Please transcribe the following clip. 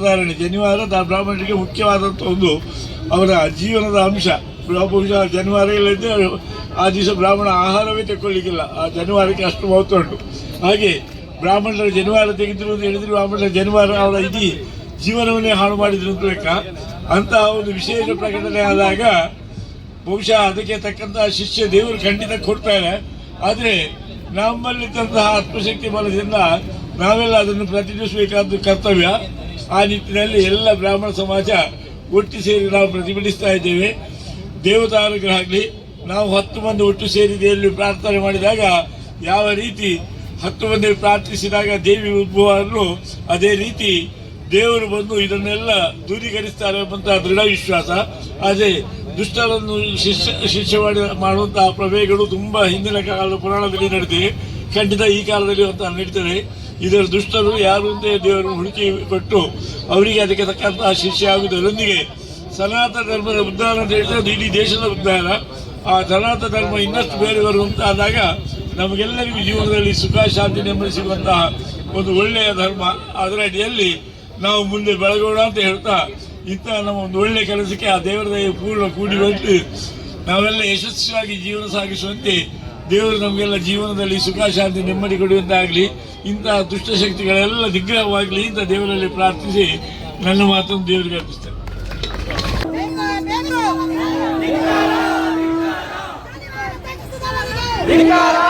ಧಾರಣೆ ಜನಿವಾರ ಬ್ರಾಹ್ಮಣರಿಗೆ ಮುಖ್ಯವಾದಂಥ ಒಂದು ಅವರ ಜೀವನದ ಅಂಶ. ಬಹುಶಃ ಜನಿವಾರ ಇಲ್ಲದೆ ಆ ದಿವಸ ಬ್ರಾಹ್ಮಣ ಆಹಾರವೇ ತೆಕ್ಕೊಳ್ಳಿಕ್ಕಿಲ್ಲ. ಆ ಜನಿವಾರಕ್ಕೆ ಅಷ್ಟು ಮಹತ್ವ ಉಂಟು. ಹಾಗೆ ಬ್ರಾಹ್ಮಣರ ಜನಿವಾರ ತೆಗೆದಿರು ಅಂತ ಹೇಳಿದ್ರು, ಬ್ರಾಹ್ಮಣರ ಜನಿವಾರ ಅವರ ಇಡೀ ಜೀವನವನ್ನೇ ಹಾಳು ಮಾಡಿದ್ರು ಅಂತ ಲೆಕ್ಕ. ಅಂತಹ ಒಂದು ವಿಶೇಷ ಪ್ರಕಟಣೆ ಆದಾಗ ಬಹುಶಃ ಅದಕ್ಕೆ ತಕ್ಕಂತಹ ಶಿಷ್ಯ ದೇವರು ಖಂಡಿತ ಕೊಡ್ತಾರೆ. ಆದರೆ ನಮ್ಮಲ್ಲಿದ್ದಂತಹ ಆತ್ಮಶಕ್ತಿ ಬಲದಿಂದ ನಾವೆಲ್ಲ ಅದನ್ನು ಪ್ರತಿನಿಧಿಸಬೇಕಾದ ಕರ್ತವ್ಯ. ಆ ನಿಟ್ಟಿನಲ್ಲಿ ಎಲ್ಲ ಬ್ರಾಹ್ಮಣ ಸಮಾಜ ಒಟ್ಟು ಸೇರಿ ನಾವು ಪ್ರತಿಭಟಿಸ್ತಾ ಇದ್ದೇವೆ. ದೇವತಾನುಗ್ರಹಾಗಲಿ ನಾವು ಹತ್ತು ಮಂದಿ ಒಟ್ಟು ಸೇರಿ ಪ್ರಾರ್ಥನೆ ಮಾಡಿದಾಗ ಯಾವ ರೀತಿ ಹತ್ತು ಮಂದಿ ಪ್ರಾರ್ಥಿಸಿದಾಗ ದೇವಿ ಉದ್ಭವವನ್ನು, ಅದೇ ರೀತಿ ದೇವರು ಬಂದು ಇದನ್ನೆಲ್ಲ ದೂರೀಕರಿಸ್ತಾರೆ ಎಂಬಂತಹ ದೃಢ ವಿಶ್ವಾಸ. ಆದರೆ ದುಷ್ಟರನ್ನು ಶಿಷ್ಯ ಮಾಡಿ, ಮಾಡುವಂತಹ ಪ್ರಭೆಗಳು ತುಂಬಾ ಹಿಂದಿನ ಕಾಲ ಪುರಾಣದಲ್ಲಿ ನಡೆದಿವೆ. ಖಂಡಿತ ಈ ಕಾಲದಲ್ಲಿ ಅಂತ ನಡೀತದೆ. ಇದರ ದುಷ್ಟರು ಯಾರು ಅಂತ ದೇವರು ಹುಡುಕಿ ಕೊಟ್ಟು ಅವರಿಗೆ ಅದಕ್ಕೆ ತಕ್ಕಂತಹ ಶಿಷ್ಯ ಆಗುವುದರೊಂದಿಗೆ ಸನಾತನ ಧರ್ಮದ ಉದ್ಧಾರ ಅಂತ ಅದು ಇಡೀ ದೇಶದ ಉದ್ಧಾರ. ಆ ಸನಾತನ ಧರ್ಮ ಇನ್ನಷ್ಟು ಬೇರೆ ಬರುವಂತಾದಾಗ ನಮಗೆಲ್ಲರಿಗೂ ಜೀವನದಲ್ಲಿ ಸುಖ, ಶಾಂತಿ, ನೆಮ್ಮದಿ ಸಿಗುವಂತಹ ಒಂದು ಒಳ್ಳೆಯ ಧರ್ಮ. ಅದರ ಅಡಿಯಲ್ಲಿ ನಾವು ಮುಂದೆ ಬೆಳಗೋಣ ಅಂತ ಹೇಳ್ತಾ ಇಂತಹ ನಮ್ಮ ಒಂದು ಒಳ್ಳೆಯ ಕೆಲಸಕ್ಕೆ ಆ ದೇವರ ಪೂರ್ಣ ಕೂಡಿ ಬಂದು ನಾವೆಲ್ಲ ಯಶಸ್ವಿಯಾಗಿ ಜೀವನ ಸಾಗಿಸುವಂತೆ ದೇವರು ನಮಗೆಲ್ಲ ಜೀವನದಲ್ಲಿ ಸುಖ, ಶಾಂತಿ, ನೆಮ್ಮದಿ ಕೊಡುವಂತಾಗಲಿ, ಇಂತಹ ದುಷ್ಟಶಕ್ತಿಗಳೆಲ್ಲ ನಿಗ್ರಹವಾಗಲಿ, ಇಂಥ ದೇವರಲ್ಲಿ ಪ್ರಾರ್ಥಿಸಿ ನನ್ನ ಮಾತನ್ನು ದೇವರಿಗೆ ಅರ್ಪಿಸ್ತೇನೆ. ಧಿಕ್ಕಾರ.